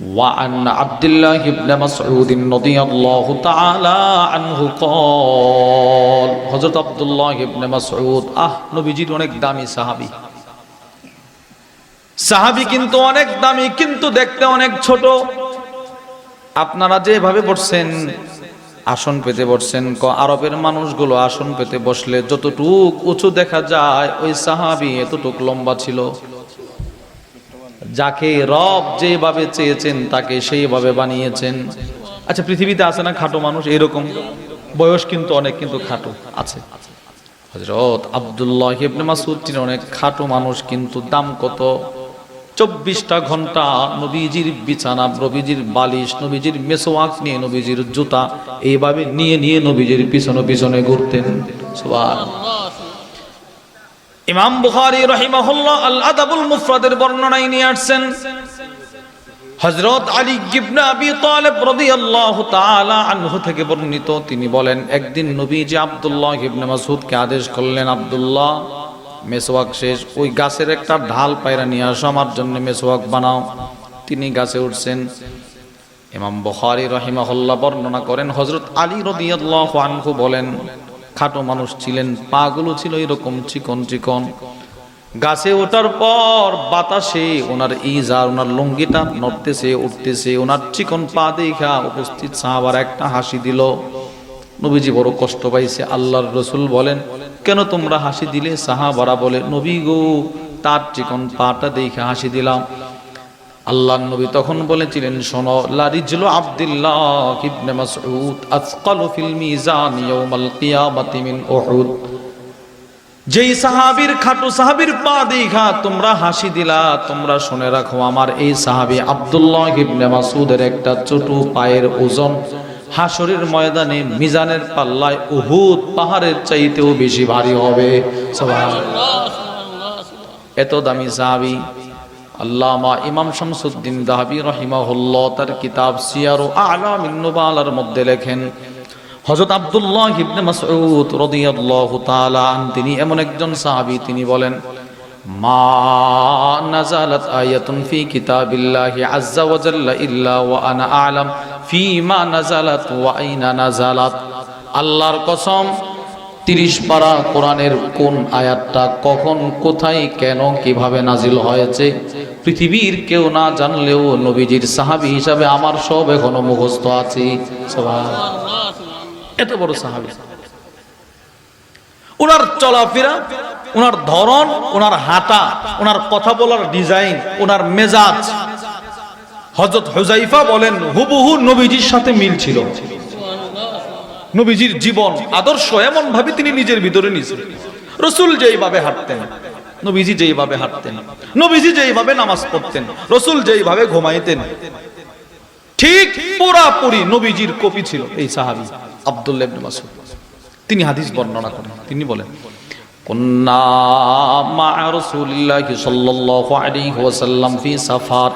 وعن عبد الله بن مسعود رضي الله تعالى عنه قال হযরত আব্দুল্লাহ ইবনে মাসউদ আহ নবীজির অনেক দামি সাহাবী সাহাবী কিন্তু অনেক দামি কিন্তু দেখতে অনেক ছোট আপনারা যেভাবে বসছেন আসন পেতে বসছেন ক আরবের মানুষগুলো আসন পেতে বসলে যতটুক উঁচু দেখা যায় ওই সাহাবি এতটুক লম্বা ছিল যাকে রব যেভাবে চেয়েছেন, তাকে সেইভাবে বানিয়েছেন। আচ্ছা পৃথিবীতে আছে না খাটো মানুষ? এরকম। বয়স কিন্তু অনেক, কিন্তু খাটো আছে। হজরত আব্দুল্লাহ ইবনে মাসুদ তিনি অনেক খাটো মানুষ, কিন্তু দাম কত? চব্বিশটা ঘণ্টা নবীজির বিছানা, নবীজির বালিশ, নবীজির মেসোয়াক নিয়ে নবীজির জুতা, এইভাবে নিয়ে নিয়ে নবীজির পিছনে পিছনে ঘুরতেন। সুবহানাল্লাহ। ইমাম বুখারী রহিমাহুল্লাহ আল আদাবুল মুফরাদের বর্ণনায় নিয়ে আসছেন, হযরত আলী ইবনে আবি তালিব রাদিয়াল্লাহু তাআলা আনহু থেকে বর্ণিত। তিনি বলেন, একদিন নবীজি আব্দুল্লাহ ইবনে মাসউদকে আদেশ করলেন, আব্দুল্লাহ, মেসওয়াক শেষ। ওই গাছের একটা ঢাল পায়রা নিয়ে আসো, আমার জন্য মেসওয়াক বানাও। তিনি গাছে উঠছেন। ইমাম বুখারী রহিমাহুল্লাহ বর্ণনা করেন, হযরত আলী রাদিয়াল্লাহু আনহু বলেন খাটো মানুষ ছিলেন পাগুলো ছিল এরকম চিকন চিকন। গাছে ওঠার পর বাতাসে ওনার ইজার ওনার লুঙ্গিটা নড়তেছে, উঠতেছে, ওনার চিকন পা দেখা উপস্থিত সাহাবার একটা হাসি দিল। নবীজি বড় কষ্ট পাইছে, আল্লাহর রসুল বলেন, কেন তোমরা হাসি দিলে? সাহাবারা বলে, নবী গো, তার চিকন পাটা দেখে হাসি দিলাম। আল্লাহ নবী তখন বলেছিলেন, শোনো লারিজলু আব্দুল্লাহ ইবনে মাসউদ আসকালু ফিল মিজান ইয়াউমাল কিয়ামাতি মিন উহুদ। যেই সাহাবীর খাটো সাহাবীর পা দেখা তোমরা হাসি দিলা, তোমরা শুনে রাখো, আমার এই সাহাবী আব্দুল্লাহ ইবনে মাসউদের একটা ছোট পায়ের ওজন। হাসরের ময়দানে মিজানের পাল্লায় উহুদ পাহাড়ের চাইতেও বেশি ভারী হবে। সুবহানাল্লাহ। এত দামি সাহাবী। আল্লামা ইমাম শামসুদ্দিন দাহাবি রহিমাহুল্লাহ তার কিতাব সিয়ারু আলামিন নুবালার মধ্যে লেখেন, হযরত আব্দুল্লাহ ইবনে মাসউদ রাদিয়াল্লাহু তাআলা তিনি এমন একজন সাহাবী, তিনি বলেন, মা নাজালাত আয়াতুন ফি কিতাবিল্লাহি আযজা ওয়া জাল্লা ইল্লা ওয়া আনা আ'লাম, ফি মা নাজালাত ওয়া আইনা নাজালাত আল্লাহর কসম তিরিশ পারা কোরআনের কোন আয়াতটা কখন, কোথায়, কেন, কীভাবে নাজিল হয়েছে, পৃথিবীর কেউ না জানলেও নবীজির সাহাবি হিসাবে আমার সব এখনও মুখস্থ আছে। এত বড় সাহাবি। ওনার চলাফেরা, ওনার ধরন, ওনার হাঁটা, ওনার কথা বলার ডিজাইন, ওনার মেজাজ। হজরত হুজাইফা বলেন, হুবহু নবীজির সাথে মিল ছিল। নবীজির জীবন, আদর্শ এমন ভাবে তিনি নিজের ভিতরে নিয়েছেন। রসুল যেইভাবে হাঁটতেন, নবীজি যেইভাবে হাঁটতেন, নবীজি যেইভাবে নামাজ পড়তেন, রসুল যেইভাবে ঘুমাইতেন, ঠিক পুরাপুরি নবীজির কপি ছিল এই সাহাবি আব্দুল্লাহ মাসউদ। তিনি হাদিস বর্ণনা করেন। তিনি বলেন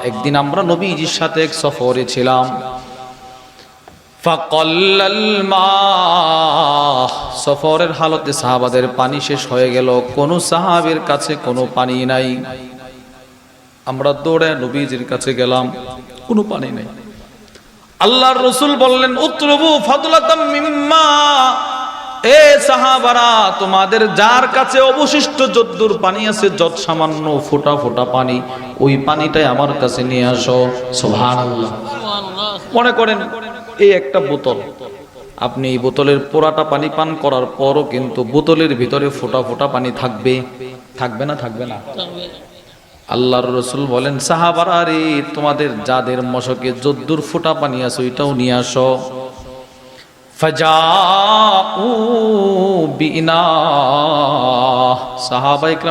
একদিন আমরা নবীজির সাথে এক সফরে ছিলাম। সফরের হালতে সাহাবাদের পানি শেষ হয়ে গেল। কোন সাহাবের কাছে কোনো পানি নাই। আমরা দৌড়ে নবীজির কাছে গেলাম। কোনো পানি নাই। আল্লাহর রসুল বললেন ফাদলাতাম মিম্মা। এ সাহাবারা, তোমাদের যার কাছে অবশিষ্ট যদ্দুর পানি আছে, যত সামান্য ফোটা ফোটা পানি, ওই পানিটাই আমার কাছে নিয়ে আসো। সুবহানাল্লাহ। মনে করেন এই একটা বোতল। আপনি এই বোতলের পোড়াটা পানি পান করার পরও কিন্তু বোতলের ভিতরে ফোটা ফোটা পানি থাকবে। থাকবে না থাকবে না। আল্লাহর রসুল বলেন, সাহাবারা রে, তোমাদের যাদের মশকে যদ্দুর ফোটা পানি আছে ওইটাও নিয়ে আসো।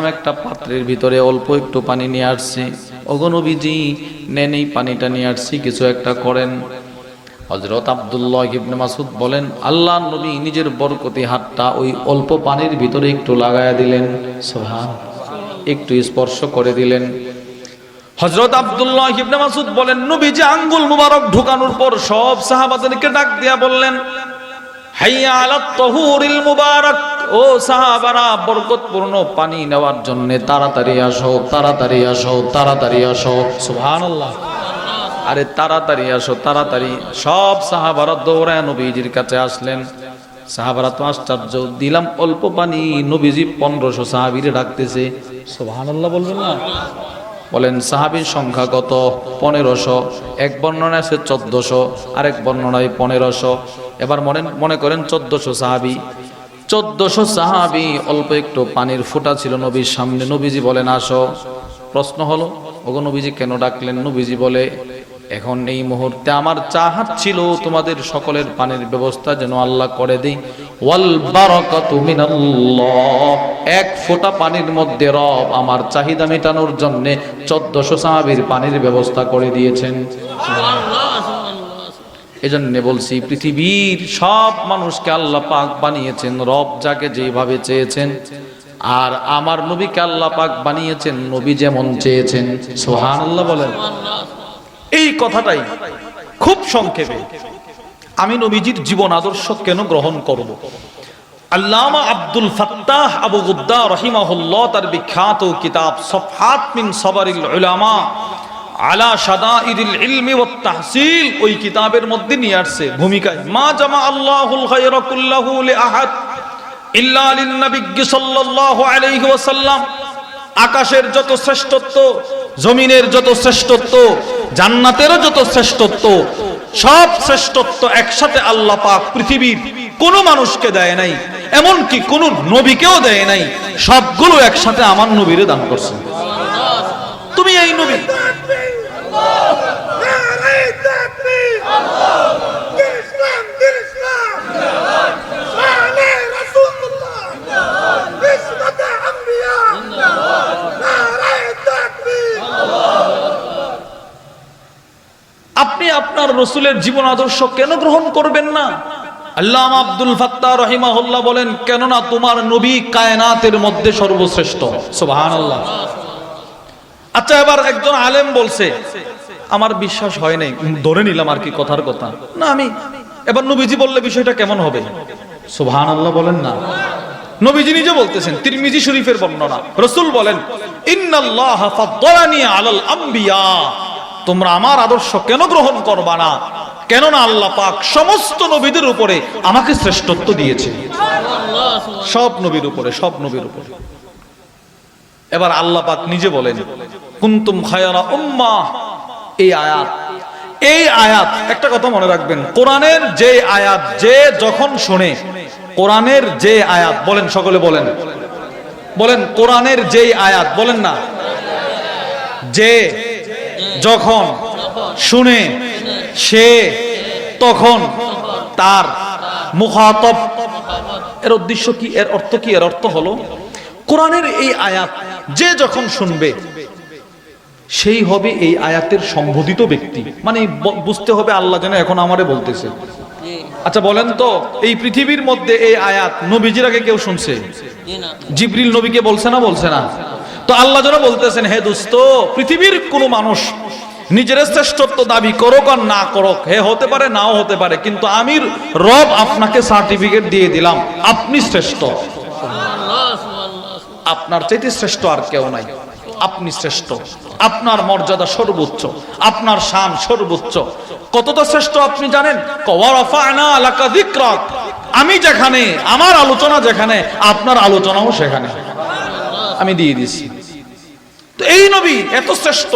একটা পাত্রের ভিতরে অল্প একটু পানি নিয়ে আসছে। অগনবীজি নেন এই পানিটা নিয়ে আসছি, কিছু একটা করেন। হজরত আব্দুল্লাহ ইবনে মাসুদ বলেন, আল্লাহ নবী নিজের বরকতি হাতটা ওই অল্প পানির ভিতরে একটু লাগায়া দিলেন। সোহান একটু স্পর্শ করে দিলেন। হজরত আব্দুল্লাহ ইবনে মাসুদ বলেন, নবী যে আঙ্গুল মুবারক ঢুকানোর পর সব সাহাবাদেরকে ডাক দিয়া বললেন, হাইয়া মুবারক। ও সাহাবারা, বরকতপূর্ণ পানি নেওয়ার জন্য তাড়াতাড়ি আসো তাড়াতাড়ি আসো তাড়াতাড়ি আসো। সুবহানাল্লাহ। আরে তাড়াতাড়ি আসো, তাড়াতাড়ি। সব সাহাবারা দৌড়ায় নবীজির কাছে আসলেন। সাহাবারা তো আশ্চর্য, দিলাম অল্প পানি, নবীজি পনেরোশো সাহাবিরে ডাকতেছে। সোহান বলবেন না? বলেন, সাহাবির সংখ্যা কত? পনেরোশো। এক বর্ণনা আছে চোদ্দশো, আরেক বর্ণনায় পনেরোশো। এবার মনে মনে করেন চোদ্দশো সাহাবি। চোদ্দশো সাহাবি, অল্প একটু পানির ফোঁটা ছিল নবীর সামনে। নবীজি বলেন, আসো। প্রশ্ন হলো, ওগো নবীজি কেন ডাকলেন? নবীজি বলে এখন এই মুহূর্তে আমার চাহাত ছিল তোমাদের সকলের পানির ব্যবস্থা যেন আল্লাহ করে দেই। ওয়াল এক ফোঁটা পানির মধ্যে রব আমার চাহিদা মেটানোর জন্য চোদ্দশো সাহাবির পানির ব্যবস্থা করে দিয়েছেন। এজন্য বলছি, পৃথিবীর সব মানুষকে আল্লাহ পাক বানিয়েছেন, রব যাকে যেভাবে চেয়েছেন। আর আমার নবীকে আল্লাহ পাক বানিয়েছেন, নবী যেমন চেয়েছেন। সোহান আল্লাহ বলেন। এই কথাটাই খুব সংক্ষেপে। আমি নবীজির জীবন আদর্শ কেন গ্রহণ করব? আল্লামা আব্দুল ফাত্তাহ আবু গুদ্দা রহিমাহুল্লাহ তার বিখ্যাত কিতাব সফাত মিন সবারিল উলামা আলা শাদাইরিল ইলমি ওয়াত তাহসিল ওই কিতাবের মধ্যে নিয়ে আসছে ভূমিকায়, মা জামা আল্লাহুল খায়রা কুল্লাহু লি আহাদ ইল্লা লিন নবিয়্যি সাল্লাল্লাহু আলাইহি ওয়াসাল্লাম। আকাশের যত শ্রেষ্ঠত্ব জমিনের যত শ্রেষ্ঠত্ব জান্নাতেরও যত শ্রেষ্ঠত্ব, সব শ্রেষ্ঠত্ব একসাথে আল্লাহ পাক পৃথিবীর কোনো মানুষকে দেয় নাই, এমনকি কোন নবীকেও দেয় নাই, সবগুলো একসাথে আমার নবীরে দান করছে। তুমি এই নবী নারে তাকবীর দিন ইসলাম দিন ইসলাম শানে রাসূলুল্লাহ ইসমাত আম্বিয়া নারে তাকবীর আপনার রসুলের জীবন আদর্শ কেন গ্রহণ করবেন না? আল্লাহ আব্দুল ফাত্তাহ রহিমাহুল্লাহ বলেন, কেননা তোমার নবী কায়নাতের মধ্যে সর্বশ্রেষ্ঠ। সুবহানাল্লাহ। আচ্ছা এবার একজন আলেম বলছে, আমার বিশ্বাস হয় নাই ধরে নিলাম আর কি কথার কথা। না, আমি এবার নবীজি বললে বিষয়টা কেমন হবে? সুবহানাল্লাহ বলেন না। নবীজি নিজে বলতেছেন, তিরমিজি শরীফের বর্ণনা। রসুল বলেন, ইন্নাল্লাহ আলাল তোমরা আমার আদর্শ কেন গ্রহণ করবা না? কেননা আল্লাহ পাক সমস্ত নবীদের উপরে আমাকে শ্রেষ্ঠত্ব দিয়েছে। সব নবীর উপরে, সব নবীর উপরে। এবার আল্লাহ পাক নিজে বলেন, কুন্তুম খায়রা উম্মাহ এই আয়াত এই আয়াত, একটা কথা মনে রাখবেন, কোরআনের যে আয়াত যে যখন শোনে, কোরআনের যে আয়াত, বলেন সকলে বলেন। বলেন, কোরআনের যেই আয়াত, বলেন না। যে যখন শুনে সে তখন তার মুখাতব। এর উদ্দেশ্য কি? এর অর্থ কি? এর অর্থ হলো কোরআনের এই আয়াত যে যখন শুনবে সেই হবে এই আয়াতের সম্বোধিত ব্যক্তি। মানে বুঝতে হবে আল্লাহ যেন এখন আমারে বলতেছে। আচ্ছা বলেন তো এই পৃথিবীর মধ্যে এই আয়াত নবীজির আগে কেউ শুনছে? জিবরিল নবীকে বলছে না? বলছে না। তো আল্লাহ যেন বলতেছেন, হে দোস্ত, পৃথিবীর কোনো মানুষ নিজের শ্রেষ্ঠত্ব দাবি করুক আর না করুক, হে হতে পারে, নাও হতে পারে, কিন্তু আমি রব আপনাকে সার্টিফিকেট দিয়ে দিলাম, আপনি শ্রেষ্ঠ। আপনার চাইতে শ্রেষ্ঠ আর কেউ নাই। আপনি শ্রেষ্ঠ। আপনার মর্যাদা সর্বোচ্চ। আপনার শান সর্বোচ্চ। কতটা শ্রেষ্ঠ আপনি জানেন। আমি যেখানে, আমার আলোচনা যেখানে, আপনার আলোচনাও সেখানে। আমি দিয়ে দিছি। তো এই নবী এত শ্রেষ্ঠ,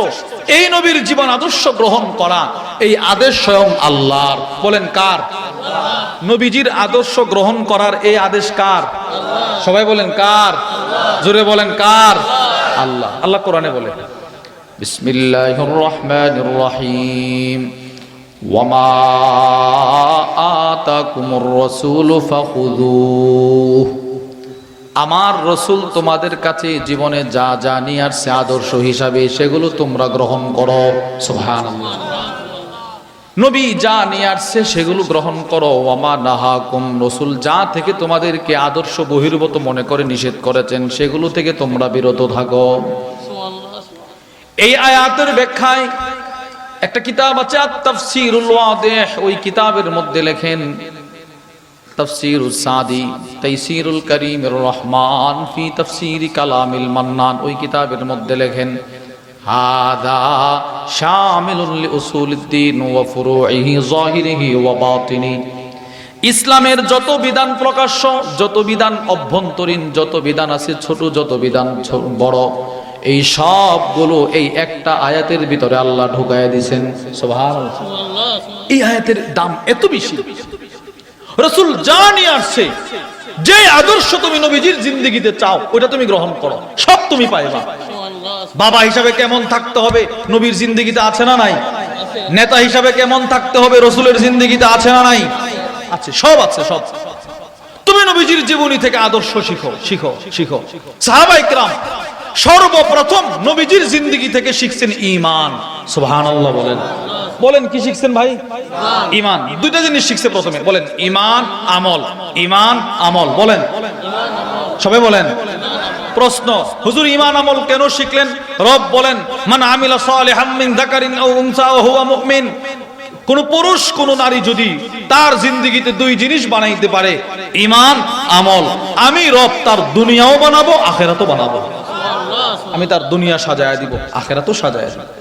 এই নবীর জীবন আদর্শ গ্রহণ করা, এই আদেশ স্বয়ং আল্লাহর। বলেন কার? নবীজির আদর্শ গ্রহণ করার এই আদেশ কার? সবাই বলেন কার? জোরে বলেন কার? আল্লাহ। আল্লাহ কোরআনে বলে। বিসমিল্লাহির রহমানির রহিম ওয়ামা আতাকুমুর রাসূলু ফাখুযুহু। আমার রসুল তোমাদের কাছে জীবনে যা যা নিয়ে আসছে আদর্শ হিসাবে, সেগুলো তোমরা গ্রহণ করো। নবী যা নিয়ে আসছে, সেগুলো গ্রহণ করো। ওয়ামা নাহাকুম, রসুল যা থেকে তোমাদেরকে আদর্শ বহির্ভূত মনে করে নিষেধ করেছেন, সেগুলো থেকে তোমরা বিরত থাকো। এই আয়াতের ব্যাখ্যায় একটা কিতাব আছে, আত-তাফসীরুল ওই কিতাবের মধ্যে লেখেন তফসির সাদি তৈসিরুল করিম রহমান ফি তফসির কালামিল মান্নান, ওই কিতাবের মধ্যে লেখেন, হাদা শামিলুল লিউসুলিদ্দিন ওয়া ফুরুইহি যাহিরিহি ইসলামের যত বিধান প্রকাশ্য, যত বিধান অভ্যন্তরীণ, যত বিধান আছে ছোট, যত বিধান বড়, এই সবগুলো এই একটা আয়াতের ভিতরে আল্লাহ ঢুকায় দিয়েছেন এই আয়াতের দাম এত বেশি। রসুল যা নিয়ে আসছে যে আদর্শ তুমি নবীজির জিন্দিগিতে চাও ওটা তুমি গ্রহণ করো। সব তুমি পাইবা। বাবা হিসাবে কেমন থাকতে হবে, নবীর জিন্দিগিতে আছে না নাই? নেতা হিসাবে কেমন থাকতে হবে, রসুলের জিন্দিগিতে আছে না নাই? আছে, সব আছে, সব। তুমি নবীজির জীবনী থেকে আদর্শ শিখো শিখো শিখো। সাহাবা ইকরাম সর্বপ্রথম নবীজির জিন্দিগি থেকে শিখছেন ইমান সুবহানাল্লাহ বলেন। বলেন, কি শিখছেন ভাই? ইমান। দুইটা জিনিস শিখছে প্রথমে। বলেন, ইমান, আমল। ইমান, আমল। বলেন। সবাই বলেন। প্রশ্ন, হুজুর, ইমান, আমল কেন শিখলেন? রব বলেন, মান আমিলা সালিহাম মিন যাকারিন আও ওয়া হুয়া মুমিন। কোন পুরুষ, কোন নারী যদি তার জিন্দগিতে দুই জিনিস বানাইতে পারে, ইমান, আমল। আমি রব তার দুনিয়াও বানাবো, আখেরাতও বানাবো। আমি তার দুনিয়া সাজায় দিব, আখেরাতও সাজায় দিব।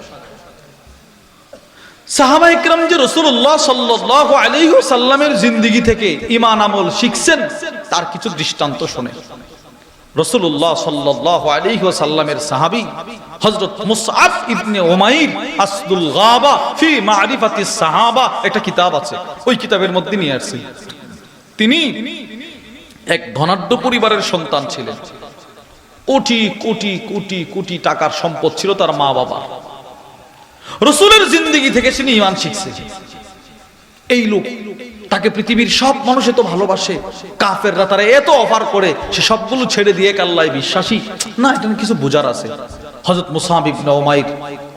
যে রসুল্লাহ সাল্লাহ আলাইহি সাল্লামের জিন্দগি থেকে ইমান আমল শিখছেন, তার কিছু দৃষ্টান্ত শুনে। একটা কিতাব আছে, ওই কিতাবের মধ্যে নিয়ে আসছি। তিনি এক ধনাঢ্য পরিবারের সন্তান ছিলেন। কোটি কোটি কোটি কোটি টাকার সম্পদ ছিল তার মা বাবা রসুলের জিন্দগি থেকে সে ইমান শিখছে। এই লোক তাকে পৃথিবীর সব মানুষ এত ভালোবাসে, কাফেররা তারা এত অফার করে, সে সবগুলো ছেড়ে দিয়ে কাল্লায় বিশ্বাসী। না, এটা কিছু বোঝার আছে। হজরত মুসাহাব ইবনে উমাইর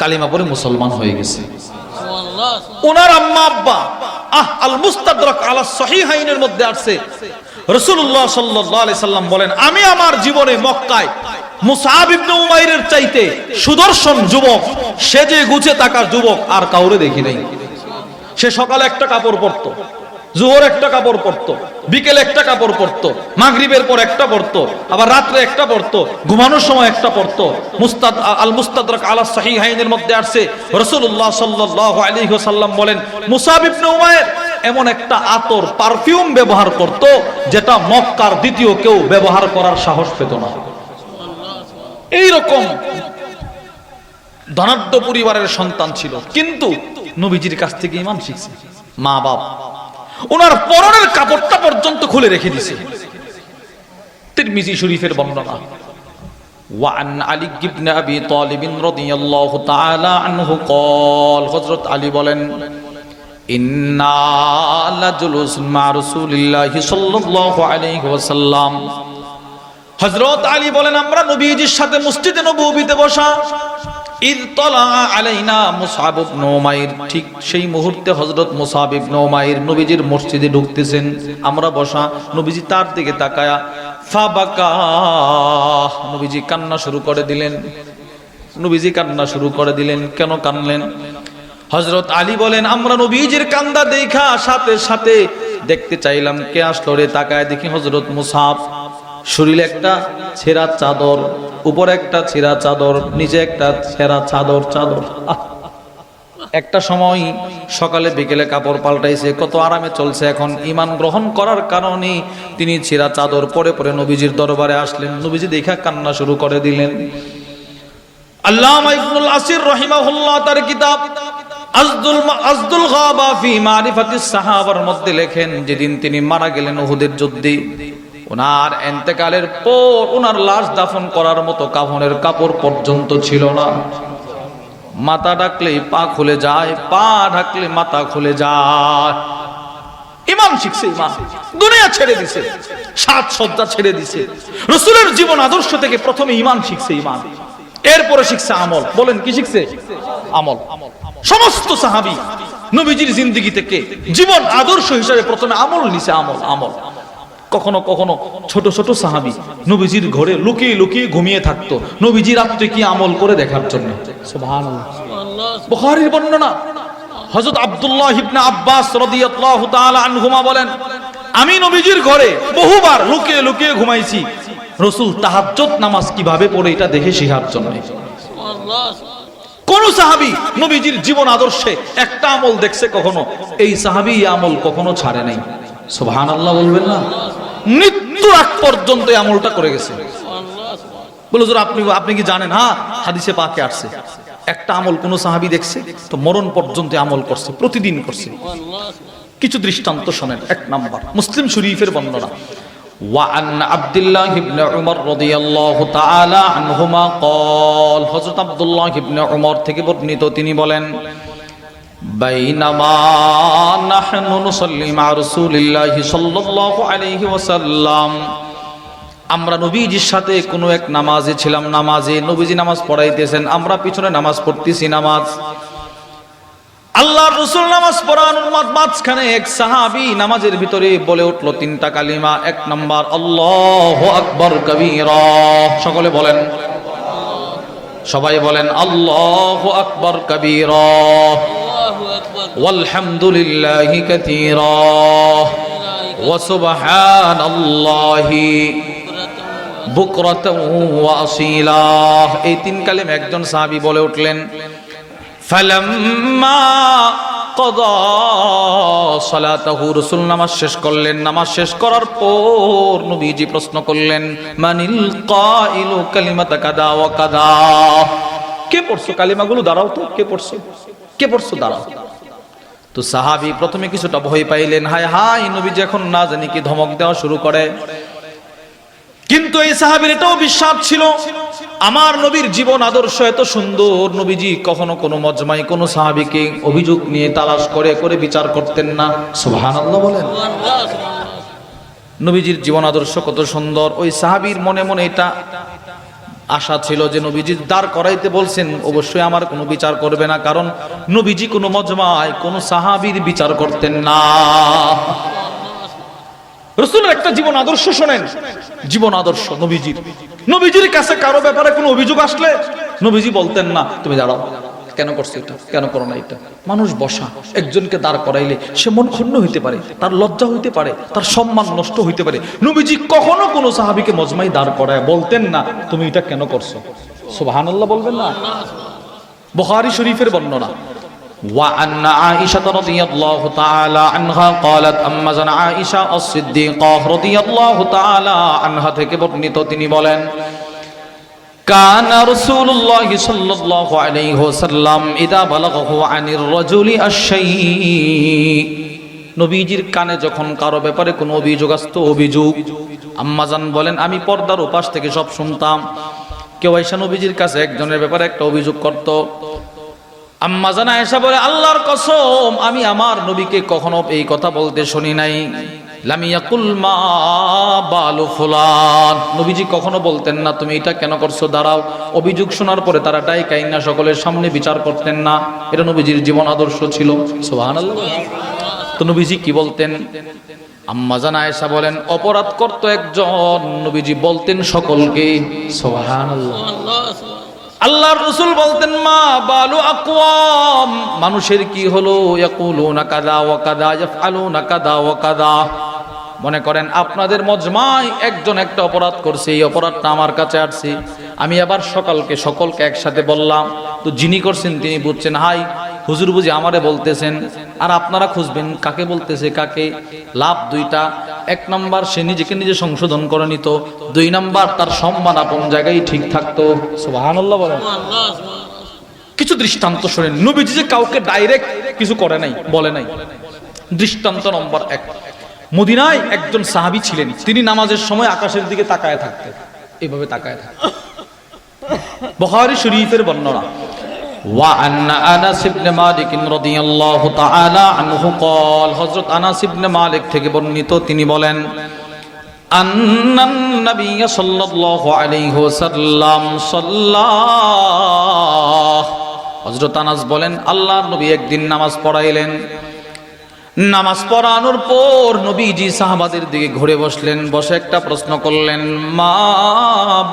কালিমা পরে মুসলমান হয়ে গেছে। ওনার আম্মা আব্বা, আহ আল মুস্তাদরাক আলা সহিহাইনের মধ্যে রাসূলুল্লাহ সাল্লাল্লাহু আলাইহি সাল্লাম বলেন, আমি আমার জীবনে মক্কায় উমাইরের চাইতে সুদর্শন যুবক গুছে থাকা যুবক আর কাউরে দেখি নাই। সে সকালে একটা কাপড় পরতো, জোহর একটা কাপড় পরতো, বিকেল একটা কাপড় পরতো পর একটা পরতো, আবার রাত্রে একটা পরতো, ঘুমানোর সময় একটা পরতো। মুস্তাদ, আল মুস্তাদরাক আলা সহিহাইনের মধ্যে আসছে, রাসূলুল্লাহ বলেন, মুসাব এমন একটা আতর, পারফিউম ব্যবহার করত, যেটা মক্কার দ্বিতীয় কেউ ব্যবহার করার সাহস পেত না। এইরকম ধনাঢ্য পরিবারের সন্তান ছিল কিন্তু নবীজির কাছ থেকে ইমান শিখছে মা বাপ ওনার পরনের কাপড়টা পর্যন্ত খুলে রেখে দিছে তিরমিজি শরীফের বর্ণনা وعن علي بن ابي طالب رضي الله تعالى عنه قال حضرت علي বলেন ইন্না লাজুলুস মা রাসূলিল্লাহি সাল্লাল্লাহু আলাইহি ওয়াসাল্লাম হযরত আলী বলেন, আমরা নবীজির সাথে মসজিদে নববীতে বসা। ঠিক সেই মুহূর্তে উমাইর নবীজির মসজিদে ঢুকতেছেন। আমরা বসা, নবীজি তার দিকে তাকায়া, ফাবাকা। নবীজি কান্না শুরু করে দিলেন। নবীজি কান্না শুরু করে দিলেন। কেন কানলেন হজরত আলী বলেন, আমরা নবীজির কান্দা দেখা সাথে সাথে দেখতে চাইলাম। কে আসলো রে তাকায় দেখি হজরত মুসাফ শরীরে একটা ছেঁড়া চাদর, উপরে একটা ছেঁড়া চাদর, নিচে একটা ছেঁড়া চাদর চাদর। একটা সময় সকালে বিকেলে কাপড় পাল্টাইছে, কত আরামে চলছে এখন। ইমান গ্রহণ করার কারণে তিনি ছেঁড়া চাদর পরে পরে নবীজির দরবারে আসলেন। নবীজি দেখা কান্না শুরু করে দিলেন। আল্লামা ইবনুল আসির রহিমাহুল্লাহ তার কিতাব আজদুল মধ্যে লেখেন, যেদিন তিনি মারা গেলেন উহুদের যুদ্ধে। ওনার এন্তেকালের পর ওনার লাশ দাফন করার মতো কাফনের কাপড় পর্যন্ত ছিল না। মাথা ডাকলে পা খুলে যায়, পা ঢাকলে মাথা খুলে যায়। ইমান শিখছে দুনিয়া ছেড়ে দিছে ছেড়ে দিছে। জীবন আদর্শ থেকে প্রথমে ইমান শিখছে এরপরে শিখছে আমল। বলেন, কি শিখছে? আমল। সমস্ত সাহাবি নবীজির জিন্দগি থেকে জীবন আদর্শ হিসাবে প্রথমে আমল নিছে, আমল আমল। কখনো কখনো ছোট ছোট সাহাবি নবীজির ঘরে লুকিয়ে লুকিয়ে ঘুমিয়ে থাকতো। নবীজি রাত্রে কি আমল করে দেখার জন্য? বুখারীর বর্ণনা। হযরত আব্দুল্লাহ ইবনে আব্বাস রাদিয়াল্লাহু তাআলা আনহুমা বলেন আমি নবীজির ঘরে বহুবার লুকিয়ে লুকিয়ে ঘুমাইছি। রাসূল তাহাজ্জুদ নামাজ কীভাবে পড়ে এটা দেখে শিখার জন্য। কোন সাহাবি নবীজির জীবন আদর্শে একটা আমল দেখছে কখনো এই সাহাবি আমল কখনো ছাড়ে নাই। সুবহানাল্লাহ বলবেন না। মৃত্যু আগ পর্যন্ত এই আমলটা করে গেছে বলে হুজুর আপনি আপনি কি জানেন হ্যাঁ হাদিসে পাকে আসছে একটা আমল কোন সাহাবি দেখছে তো মরণ পর্যন্ত এই আমল করছে প্রতিদিন করছে কিছু দৃষ্টান্ত শোনেন এক নাম্বার মুসলিম শরীফের বর্ণনা وعن عبد الله بن عمر رضي الله تعالى عنهما قال হযরত আব্দুল্লাহ ইবনে উমর থেকে বর্ণিত তিনি বলেন بينما نحن نصلي مع رسول الله صلى الله عليه وسلم আমরা নবীজির সাথে কোনো এক নামাজে ছিলাম নামাজে নবীজি নামাজ পড়াইতেছেন আমরা পিছনে নামাজ পড়তেছি নামাজ আল্লাহর রসুল নামাজ পড়ানোর মাঝ- মাঝখানে এক সাহাবি নামাজের ভিতরে বলে উঠলো তিনটা কালিমা এক নাম্বার আল্লাহ আকবর কবির সকলে বলেন সবাই বলেন আল্লাহ আকবর কবির ওয়ালহামদুলিল্লাহি কাতীরা ওয়া সুবহানাল্লাহি। বুকরাতাও ওয়া আসিলা। এই তিন কালেম একজন সাহাবী বলে উঠলেন, ফালাম্মা কদা সালাতাহু। রাসূল নামাজ শেষ করলেন। নামাজ শেষ করার পর প্রশ্ন করলেন, মানিল কাইলু কালিমাতা কাদা ওয়া কাদা? কে পড়ছো? কালিমাগুলো দাঁড়াও তো, কে পড়ছো? কে পড়ছো দাঁড়াও। তো সাহাবী প্রথমে কিছুটা ভয় পাইলেন হায় হায় নবীজি এখন না জানি কি ধমক দেওয়া শুরু করে। কিন্তু এই সাহাবীর এটাও বিশ্বাস ছিল আমার নবীর জীবন আদর্শ এত সুন্দর নবীজি কখনো কোনো মজমাই কোনো সাহাবীকে অভিযোগ নিয়ে তালাশ করে করে বিচার করতেন না। সুবহানাল্লাহ বলেন। নবীজির জীবন আদর্শ কত সুন্দর ওই সাহাবীর মনে মনে এটা আশা ছিল যে নবীজি দাঁড় করাইতে বলছেন, অবশ্যই আমার কোনো বিচার করবে না, কারণ নবীজি কোনো মজমায়, কোনো সাহাবির বিচার করতেন না। রসুলের একটা জীবন আদর্শ শোনেন, জীবন আদর্শ নবীজির। নবীজির কাছে কারও ব্যাপারে কোনো অভিযোগ আসলে নবীজি বলতেন, না, তুমি দাঁড়াও। কেন করছো এটা কেন করো না এটা মানুষ বসা একজনকে দাঁড় করাইলে সে মন ক্ষুণ্ণ হইতে পারে তার লজ্জা হইতে পারে তার সম্মান নষ্ট হইতে পারে নবীজি কখনো কোনো সাহাবীকে মজমাই দাঁড় করায় বলতেন না তুমি এটা কেন করছো সুবহানাল্লাহ বলবেন না বুখারী শরীফের বর্ণনা وعن عائشة رضي الله تعالى عنها قالت أما زن عائشة الصديقة رضي الله تعالى عنها থেকে বর্ণিত তিনি বলেন كان رسول الله صلى الله عليه وسلم إذا بلغه عن الرجل الشيء নবীজির কানে যখন কারো ব্যাপারে কোনো অভিযোগ আসতো অভিযোগ আম্মাজান বলেন আমি পর্দার উপাস থেকে সব শুনতাম কেউ আইসা নবীজির কাছে একজনের ব্যাপারে একটা অভিযোগ করতো আম্মা জানা এসা বলে আল্লাহর কসম আমি আমার নবীকে কখনো এই কথা বলতে শুনি নাই লামিয়াকুল মা বালু ফুলান। নবীজি কখনো বলতেন না, তুমি এটা কেন করছ? দাঁড়াও। অভিযোগ শোনার পরে তারা ডাই কাইনা সকলের সামনে বিচার করতেন না। এটা নবীজির জীবন আদর্শ ছিল। সুবহানাল্লাহ। তো নবীজি কি বলতেন? আম্মা জানা এসা বলেন অপরাধ করতো একজন। নবীজি বলতেন সকলকে, সুবহানাল্লাহ। আল্লাহর রসুল বলতেন, মা বালু আকওয়াম। মানুষের কি হলো? ইয়াকুলুনা কাদা ওয়া কাদা ইয়াফআলুনা কাদা ওয়া কাদা মনে করেন, আপনাদের মজমায় একজন একটা অপরাধ করছে, এই অপরাধটা আমার কাছে আসছে। আমি আবার সকালকে সকলকে একসাথে বললাম। তো যিনি করছেন তিনি বুঝছেন, হাই, হুজুর বুঝি আমারে বলতেছেন। আর আপনারা খুঁজবেন কাকে বলতেছে, কাকে? লাভ দুইটা। এক নাম্বার সে নিজেকে নিজে সংশোধন করে নিত দুই নাম্বার তার সম্মান আপন জায়গায় ঠিক থাকতো। কিছু দৃষ্টান্ত শোনেন। নবীজি যে কাউকে ডাইরেক্ট কিছু করে নাই বলে নাই। দৃষ্টান্ত নম্বর এক। মদিনায় একজন সাহাবী ছিলেন তিনি নামাজের সময় আকাশের দিকে তাকায় থাকতেন। এভাবে তাকায় থাকতেন। বহারি শরীফের বর্ণনা وعن انس بن مالك رضي الله تعالى عنه قال হযরত আনাস ইবনে মালিক থেকে বর্ণিত তিনি বলেন أن النبي صلى الله عليه وسلم صلى হযরত আনাস বলেন আল্লাহর নবী একদিন নামাজ পড়াইলেন নামাজ পড়ানোর পর নবীজি সাহাবাদের দিকে ঘুরে বসলেন বসে একটা প্রশ্ন করলেন মা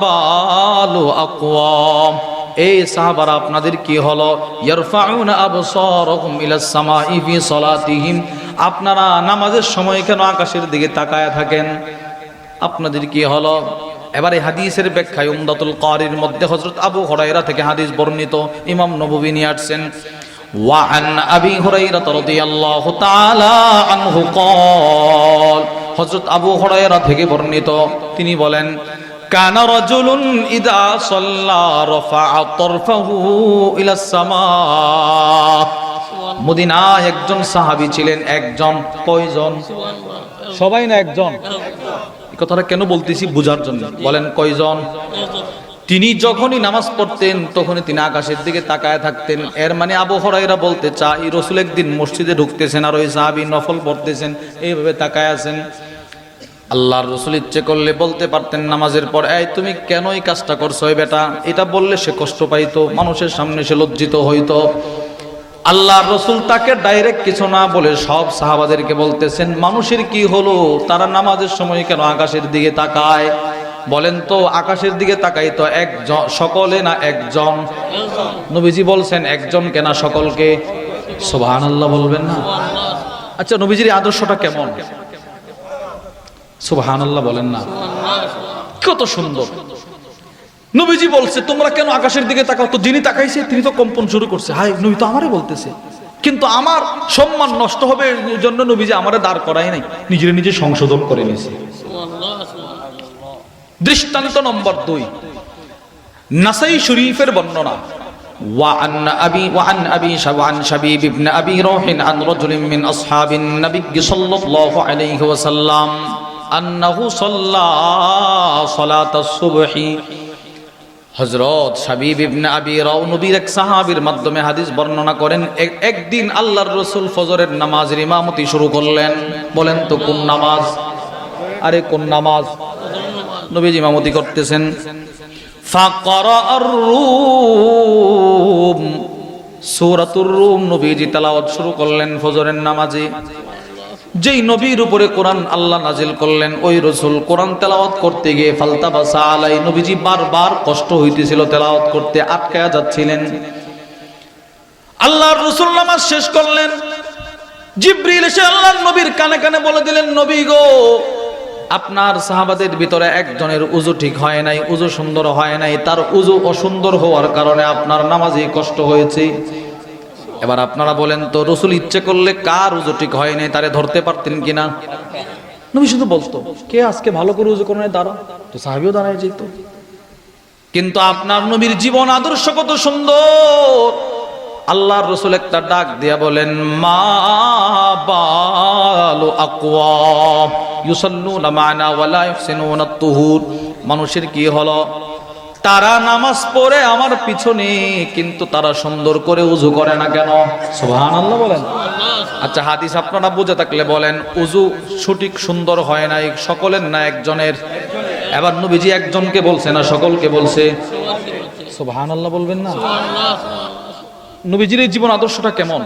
বালু আকওয়াম এই সাহাবারা আপনাদের কি হলো ইয়ারফাউনা আবসারহুম ইলাস সামাই ফি সালাতিহিম আপনারা নামাজের সময় কেন আকাশের দিকে তাকায় থাকেন আপনাদের কি হলো এবার এই হাদিসের ব্যাখ্যায় উমদাতুল কারির মধ্যে হযরত আবু হুরায়রা থেকে হাদিস বর্ণিত ইমাম নববী নিয়ে আসছেন وعن أبي هريرة رضي الله تعالى عنه قال হযরত আবু হুরায়রা থেকে বর্ণিত তিনি বলেন কানা রাজুলুন ইদা সাল্লা রাফা তরফাহু ইলা সামা। মদিনায় একজন সাহাবী ছিলেন, একজন কয়জন? সবাই না একজন? কথাটা কেন বলতেছি বোঝার জন্য? বলেন, কয়জন? তিনি যখনই নামাজ পড়তেন, তখনই তিনি আকাশের দিকে তাকায় থাকতেন। এর মানে আবু হরাইরা বলতে চাই রসুল একদিন মসজিদে ঢুকতেছেন আর ওই সাহাবি নফল পড়তেছেন, এইভাবে তাকায় আছেন। আল্লাহর রসুল ইচ্ছে করলে বলতে পারতেন নামাজের পর, এই, তুমি কেন এই কাজটা করছ বেটা? এটা বললে সে কষ্ট পাইতো, মানুষের সামনে সে লজ্জিত হইতো। আল্লাহর রসুল তাকে ডাইরেক্ট কিছু না বলে সব সাহাবাদেরকে বলতেছেন, মানুষের কি হলো? তারা নামাজের সময় কেন আকাশের দিকে তাকায়? বলেন তো, আকাশের দিকে তাকাই তো একজন সকলে না একজন? নবীজি বলছেন, একজন কেনা সকলকে? সোভান আল্লাহ বলবেন না? আচ্ছা নবীজির আদর্শটা কেমন? সুবহান আল্লাহ বলেন না কত সুন্দর নবীজি বলছে তোমরা কেন আকাশের দিকে তাকাও তো যিনি তাকাইছে তিনি তো কম্পন শুরু করছে হাই নবী তো আমারই বলতেছে কিন্তু আমার সম্মান নষ্ট হবে এই জন্য নবীজি আমারে দাঁড় করাই নাই নিজের নিজে সংশোধন করে নিয়েছে দৃষ্টান্ত নম্বর দুই নাসাই শরীফের বর্ণনা وعن أبي وعن أبي ش- وعن شبيب بن أبي روح عن رجل من أصحاب النبي صلى الله عليه وسلم আন্নাহু সাল্লা সালাতাস সুবহি। হজরত শাবিব ইবনে আবি রাও নবীর এক সাহাবীর মাধ্যমে হাদিস বর্ণনা করেন একদিন আল্লাহর রসুল ফজরের নামাজের ইমামতি শুরু করলেন। বলেন তো, কোন নামাজ? আরে, কোন নামাজ? নবীজ ইমামতি করতেছেন। সুরাতুর রুম। নবীজি তালাওয়াত শুরু করলেন ফজরের নামাজে। যেই নবীর উপরে কোরআন আল্লাহ নাজিল করলেন, ওই রসুল কোরআন তেলাওয়াত করতে গিয়ে ফালতা বাসা আলাই, নবীজি বারবার কষ্ট হইতেছিল তেলাওয়াত করতে, আটকায়া যাচ্ছিলেন। আল্লাহর রসুল নামাজ শেষ করলেন। জিব্রিল এসে আল্লাহর নবীর কানে কানে বলে দিলেন, নবী গো, আপনার সাহাবাদের ভিতরে একজনের উজু ঠিক হয় নাই, উজু সুন্দর হয় নাই, তার উজু অসুন্দর হওয়ার কারণে আপনার নামাজে কষ্ট হয়েছে। এবার আপনারা বলেন তো রসুল ইচ্ছে করলে কার উজু ঠিক হয় নাই? তারে ধরতে পারতেন কিনা? নবী শুধু বলতো কে আজকে ভালো করে উজু করে দাঁড়া তো সাহাবিও দাঁড়ায় যেত। কিন্তু আপনার নবীর জীবন আদর্শ কত সুন্দর। আল্লাহর রসুল একটা ডাক দিয়া বলেন মা বালু ইউসাল্লুনা মা'না তুহুর। মানুষের কি হলো? তারা নামাজ পড়ে আমার পিছনে, কিন্তু তারা সুন্দর করে উজু করে না কেন? সুবহানাল্লাহ বলেন। আচ্ছা হাদিস আপনারা বুঝে থাকলে বলেন, উজু সঠিক সুন্দর হয় নাই, সকলের না একজনের? এবার নবীজি একজনকে বলছে না সকলকে বলছে? সুবহানাল্লাহ বলবেন না? নবীজির এই জীবন আদর্শটা কেমন?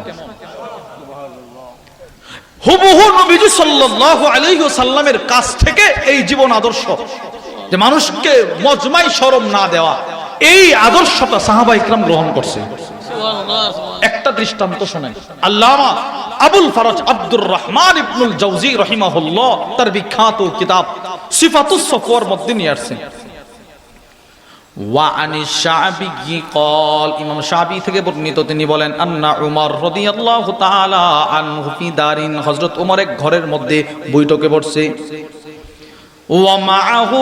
হুবহু নবীজি সাল্লাল্লাহু আলাইহি ওয়াসাল্লামের কাছ থেকে এই জীবন আদর্শ। যে মানুষকে মজমাই শরম না দেওয়া এই আদর্শটা সাহাবা ইকরাম গ্রহণ করছে একটা দৃষ্টান্ত শোনেন আল্লামা আবুল ফরজ আব্দুর রহমান ইবনুল জাওজি রহিমাহুল্লাহ তার বিখ্যাত কিতাব সিফাতুস সফওয়ার মধ্যে নিয়ে আসছেন وعن الشعبي قال ইমাম শাবি থেকে বর্ণিত তিনি বলেন আন্না উমর রাদিয়াল্লাহু তাআলা আনহু ফি দারিন হযরত উমর এক ঘরের মধ্যে বৈঠকে বসছে ومعه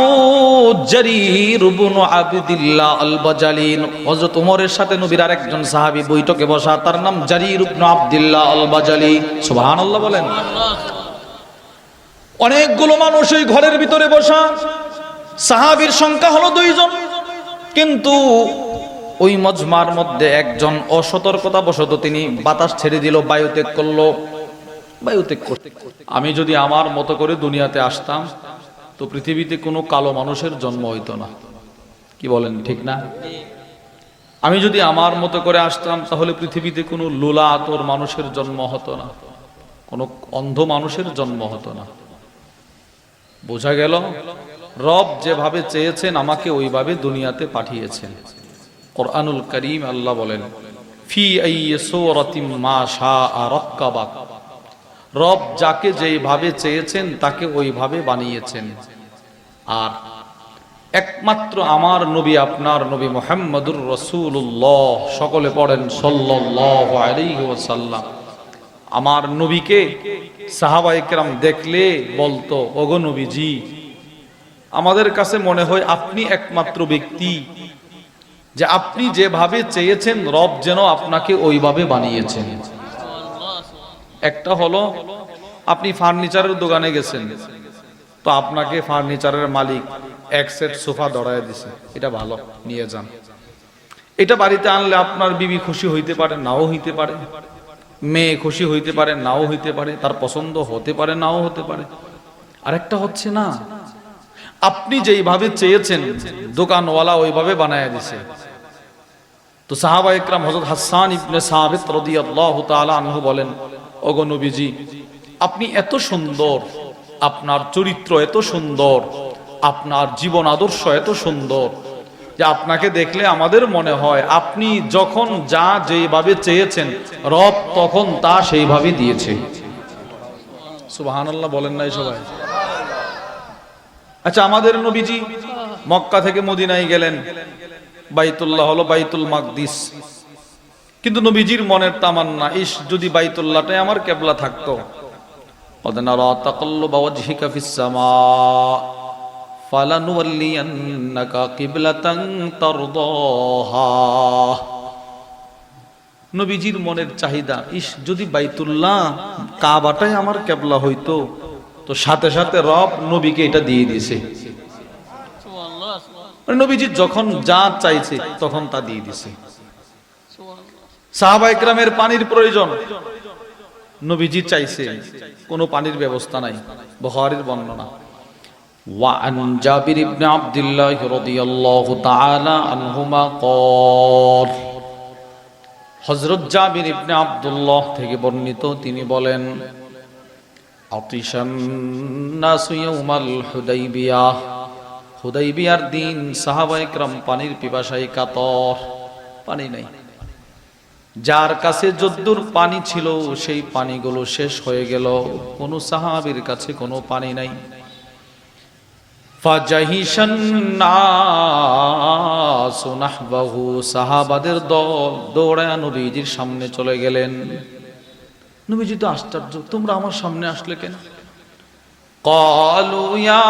জারীর ইবনে আবদুল্লাহ আল বাজালি হযরত উমরের সাথে নবীর আরেকজন সাহাবী বৈঠকে বসা তার নাম জারীর ইবনে আবদুল্লাহ আল বাজালি সুবহানাল্লাহ বলেন অনেকগুলো মানুষ ওই ঘরের ভিতরে বসা সাহাবীর সংখ্যা হলো দুইজন কিন্তু ওই মজমার মধ্যে একজন অসতর্কতা বশত তিনি বাতাস ছেড়ে দিল বায়ুত্যাগ করলো বায়ুত্যাগ করতে আমি যদি আমার মতো করে দুনিয়াতে আসতাম তো পৃথিবীতে কোনো কালো মানুষের জন্ম হইতো না। কি বলেন, ঠিক না? আমি যদি আমার মতো করে আসতাম, তাহলে পৃথিবীতে কোনো লোলা আতর মানুষের জন্ম হতো না। কোনো অন্ধ মানুষের জন্ম হতো না। বোঝা গেল? রব যেভাবে চেয়েছেন, আমাকে ওইভাবে দুনিয়াতে পাঠিয়েছেন। কোরআনুল করিম আল্লাহ বলেন, ফি আইয়িসুরাতিম মা শাআ রাক্কাবাক। রব যাকে যেইভাবে চেয়েছেন, তাকে ওইভাবে বানিয়েছেন। আর একমাত্র আমার নবী, আপনার নবী মোহাম্মদুর রসুল্লাহ সকলে পড়েন ওয়াসাল্লাম। আমার নবীকে সাহাবাইকরাম দেখলে বলতো, ওগো নবীজি, আমাদের কাছে মনে হয় আপনি একমাত্র ব্যক্তি, যে আপনি যেভাবে চেয়েছেন, রব যেন আপনাকে ওইভাবে বানিয়েছেন। একটা হলো, আপনি ফার্নিচারের দোকানে গেছেন, তো আপনাকে ফার্নিচারের মালিক এক সেট সোফা দড়ায় দিছে। এটা ভালো, নিয়ে যান। এটা বাড়িতে আনলে আপনার বিবি খুশি হইতে পারে, নাও হইতে পারে। মেয়ে খুশি হইতে পারে, নাও হইতে পারে। তার পছন্দ হতে পারে, নাও হতে পারে। আরেকটা হচ্ছে না, আপনি যেইভাবে চেয়েছেন, দোকানওয়ালা ওইভাবে বানায় দিছে। তো সাহাবা ইকরাম হযরত হাসান ইবনে সাবিত রাদিয়াল্লাহু তাআলা আনহু বলেন ওগো নবীজি, আপনি এত সুন্দর, আপনার চরিত্র এত সুন্দর, আপনার জীবন আদর্শ এত সুন্দর, যে আপনাকে দেখলে আমাদের মনে হয় আপনি যখন যা যেভাবে চেয়েছেন, রব তখন তা সেইভাবে দিয়েছে। সুবহানাল্লাহ বলেন নাই সবাই। আচ্ছা আমাদের নবীজি মক্কা থেকে মদিনায় গেলেন। বাইতুল্লাহ হলো বাইতুল মাকদিস। কিন্তু নবীজির মনের তামান্না, ইস, যদি বাইতুল্লাহটাই আমার কেবলা থাকতো। নবীজির মনের চাহিদা, ইস, যদি বাইতুল্লাহ কাবাটাই আমার কেবলা হইতো, তো সাথে সাথে রব নবীকে এটা দিয়ে দিয়েছে। মানে নবীজি যখন যা চাইছে, তখন তা দিয়ে দিছে সাহাবা ইকরামের পানির প্রয়োজন নবীজি চাইছে কোনো পানির ব্যবস্থা নাই বুখারীর বর্ণনা وعن جابر بن عبد الله رضي الله تعالى عنهما قال হযরত জাবির ইবনে আব্দুল্লাহ থেকে বর্ণিত তিনি বলেন আতিশান নাসু ইয়াউমাল হুদাইবিয়াহ হুদাইবিয়ার দিন সাহাবা ইকরাম পানির পিপাসায় কাতর পানি নাই যার কাছে যদ্দুর পানি ছিল, সেই পানিগুলো শেষ হয়ে গেল। কোনো সাহাবির কাছে কোনো পানি নাই। সাহাবাদের দৌড়ায় সামনে চলে গেলেন। নবীজি তো আশ্চর্য, তোমরা আমার সামনে আসলে কেন? কলুয়া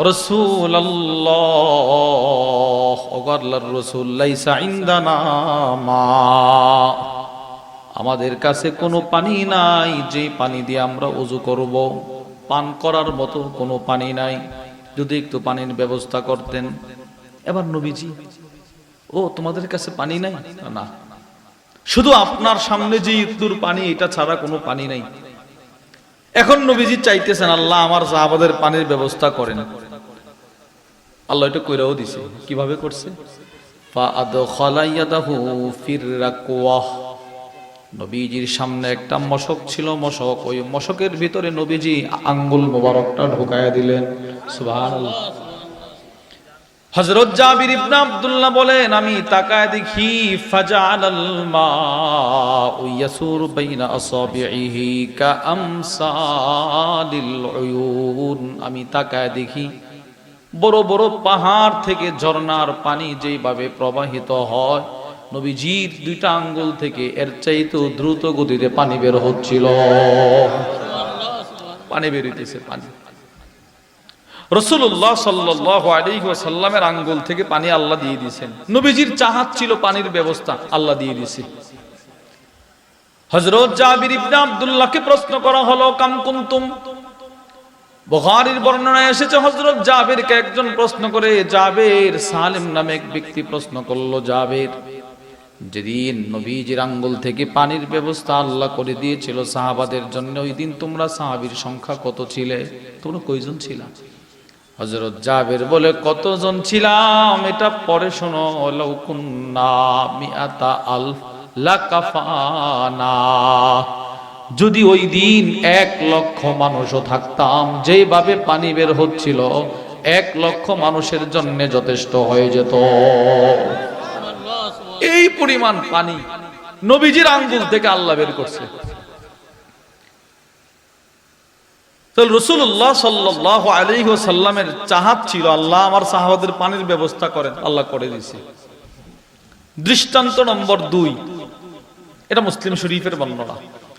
رسول الله وقال الرسول ليس عندنا ماء আমাদের কাছে কোনো পানি নাই যে পানি দিয়ে আমরা উজু করব পান করার মতো কোনো পানি নাই যদি একটু পানির ব্যবস্থা করতেন এবার নবীজি ও তোমাদের কাছে পানি নাই না শুধু আপনার সামনে যে ইতুর পানি এটা ছাড়া কোনো পানি নাই এখন নবীজি চাইতেছেন, আল্লাহ আমার সাহাবাদের পানির ব্যবস্থা করেন। আল্লাহ এটা কইরাও দিছে। কীভাবে করছে? নবীজির সামনে একটা মশক ছিল, মশক। ওই মশকের ভিতরে নবীজি আঙ্গুল মোবারকটা ঢুকায়া দিলেন। সুবহানাল্লাহ। হযরত জাবির ইবনে আব্দুল্লাহ বলেন, আমি তাকায় দেখি ফাজালাল মাউ ইয়াসুর বাইনা আসাবিহি কাআমসালিল উয়ুন। আমি তাকায় দেখি, বড় বড় পাহাড় থেকে ঝর্ণার পানি যেভাবে প্রবাহিত হয়, নবীজির দুইটা আঙ্গুল থেকে এর চাইতে দ্রুত গতিতে পানি বের হচ্ছিল। পানি বেরিয়েছে পানি। রসুল্লাহ সাল্লাহ আলিহাসাল্লামের আঙ্গুল থেকে পানি আল্লাহ দিয়ে দিয়েছেন। নবীজির চাহাত ছিল পানির ব্যবস্থা, আল্লাহ দিয়ে দিয়েছে। হজরত জাবির ইবনে আব্দুল্লাহকে প্রশ্ন করা হলো, কাম কুনতুম? বর্ণনায় এসেছে, হযরত জাবেরকে একজন প্রশ্ন করে, জাবের সালিম নামে এক ব্যক্তি প্রশ্ন করল, জাবের, যেদিন নবীজির আঙ্গুল থেকে পানির ব্যবস্থা আল্লাহ করে দিয়েছিল সাহাবাদের জন্য, ওই দিন তোমরা সাহাবীর সংখ্যা কত ছিলে? তোমরা কয়জন ছিলা? হজরত জাবের বলে, কতজন ছিলাম? এটা পরে শোনো। যদি ওই দিন এক লক্ষ মানুষও থাকতাম যেভাবে পানি বের হচ্ছিল, এক লক্ষ মানুষের জন্য যথেষ্ট হয়ে যেত। এই পরিমাণ পানি নবীজির আঙ্গুল থেকে আল্লাহ বের করছে তাহলে রসুল্লাহ সাল্লামের ছিল, আল্লাহ আমার সাহাবাদের পানির ব্যবস্থা করেন, আল্লাহ করে দিয়েছে। দৃষ্টান্ত নম্বর দুই, এটা মুসলিম শরীফের বর্ণনা।